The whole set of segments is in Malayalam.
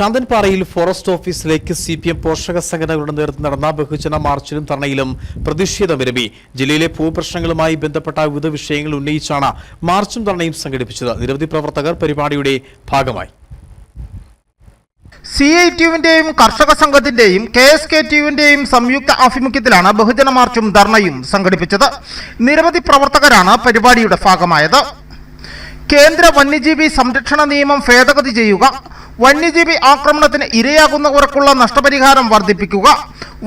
ശാന്തൻപാറയിൽ ഫോറസ്റ്റ് ഓഫീസിലേക്ക് സി പി എം പോഷക സംഘടനകളുടെ നേതൃത്വം നടന്ന ബഹുജന മാർച്ചിലും ധർണയിലും പ്രതിഷേധമിരമ്പി ജില്ലയിലെ ഭൂപ്രശ്നങ്ങളുമായി ബന്ധപ്പെട്ട വിവിധ വിഷയങ്ങൾ ഉന്നയിച്ചാണ് മാർച്ചും ധർണയും സംഘടിപ്പിച്ചത്. നിരവധി പ്രവർത്തകർ പരിപാടിയുടെ ഭാഗമായി. സി ഐ ടിയുവിന്റെയും കർഷക സംഘത്തിന്റെയും കെ എസ് കെ ടിയുവിന്റെയും സംയുക്ത ആഭിമുഖ്യത്തിലാണ് ബഹുജന മാർച്ചും ധർണയും സംഘടിപ്പിച്ചത്. നിരവധി പ്രവർത്തകരാണ് പരിപാടിയുടെ ഭാഗമായത്. കേന്ദ്ര വന്യജീവി സംരക്ഷണ നിയമം ഭേദഗതി ചെയ്യുക വന്യജീവി ആക്രമണത്തിന് ഇരയാകുന്നവർക്കുള്ള നഷ്ടപരിഹാരം വർദ്ധിപ്പിക്കുക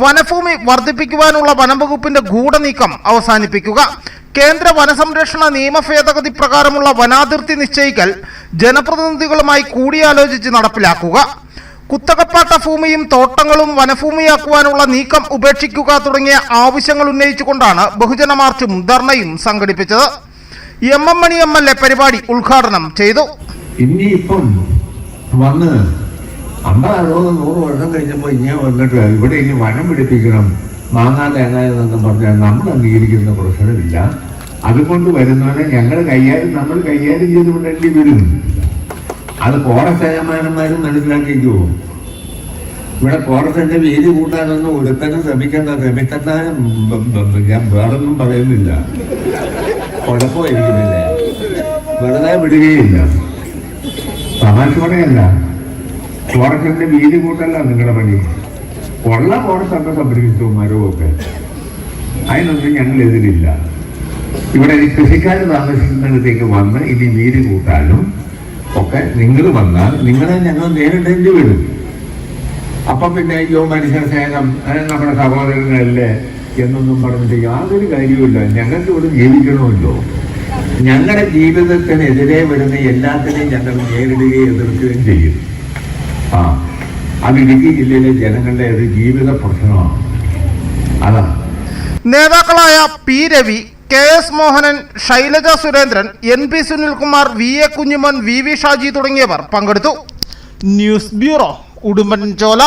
വനഭൂമി വർദ്ധിപ്പിക്കുവാനുള്ള വനംവകുപ്പിന്റെ ഗൂഢനീക്കം അവസാനിപ്പിക്കുക കേന്ദ്ര വനസംരക്ഷണ നിയമ ഭേദഗതി പ്രകാരമുള്ള വനാതിർത്തി നിശ്ചയിക്കൽ ജനപ്രതിനിധികളുമായി കൂടിയാലോചിച്ച് നടപ്പിലാക്കുക കുത്തകപ്പാട്ട ഭൂമിയും തോട്ടങ്ങളും വനഭൂമിയാക്കുവാനുള്ള നീക്കം ഉപേക്ഷിക്കുക തുടങ്ങിയ ആവശ്യങ്ങൾ ഉന്നയിച്ചുകൊണ്ടാണ് ബഹുജന മാർച്ചും ധർണയും സംഘടിപ്പിച്ചത്. M M Mani M L A പരിപാടി ഉദ്ഘാടനം ചെയ്തു. വന്ന് അമ്പത് അറുപത് നൂറ് വർഷം കഴിഞ്ഞപ്പോൾ ഇങ്ങനെ വന്നിട്ട് ഇവിടെ ഇനി വനം പിടിപ്പിക്കണം മാങ്ങാ തേങ്ങ പറഞ്ഞാൽ നമ്മൾ അംഗീകരിക്കുന്ന പ്രശ്നമില്ല. അതുകൊണ്ട് വരുന്നവരെ ഞങ്ങൾ കൈകാര്യം നമ്മൾ കൈകാര്യം ചെയ്തുകൊണ്ടേണ്ടി വരും. അത് ഫോറസ്റ്റ് ഏജമാനന്മാരും മനസ്സിലാക്കിക്കോ ഇവിടെ കോടത്തിന്റെ വീതി കൂട്ടാനൊന്നും ഒരുത്തനും ശ്രമിക്കേണ്ട ശ്രമിക്കത്താനും ഞാൻ വേറൊന്നും പറയുന്നില്ല. കുഴപ്പമായിരിക്കുന്നില്ലേ? വെറുതെ വിടുകയില്ല. പറയല്ല ഫോറസ്റ്റിന്റെ വീതി കൂട്ടല്ല നിങ്ങളുടെ പണി. ഉള്ള ഫോറസ്റ്റൊക്കെ സംരക്ഷിച്ചു മരവും ഒക്കെ അതിനൊന്നും ഞങ്ങൾ എതിരില്ല. ഇവിടെ ഈ കൃഷിക്കാർ താമസിക്കുന്നിടത്തേക്ക് വന്ന് ഇനി വീതി കൂട്ടാനും ഒക്കെ നിങ്ങൾ വന്നാൽ നിങ്ങളെ ഞങ്ങൾ നേരിടേണ്ടി വരും. അപ്പം പിന്നെ അയ്യോ മനുഷ്യ സ്നേഹം അത് നമ്മുടെ സഹോദരങ്ങളല്ലേ എന്നൊന്നും പറഞ്ഞിട്ട് യാതൊരു കാര്യവുമില്ല. ഞങ്ങൾക്ക് ഇവിടെ ജീവിക്കണമല്ലോ. ഞങ്ങളുടെ ജീവിതത്തിനെതിരെ വരുന്ന എല്ലാത്തിനെയും ഞങ്ങൾ നേരിടുകയും എതിർക്കുകയും ചെയ്യും. ആ അത് ഇടുക്കി ജില്ലയിലെ ജനങ്ങളുടെ ഒരു ജീവിത പ്രശ്നമാണ്. അതാണ് നേതാക്കളായ P Ravi K S Mohanan Shailaja Surendran N P Sunilkumar V A Kunjumon V V Shaji തുടങ്ങിയവർ പങ്കെടുത്തു. News bureau Udumbanchola.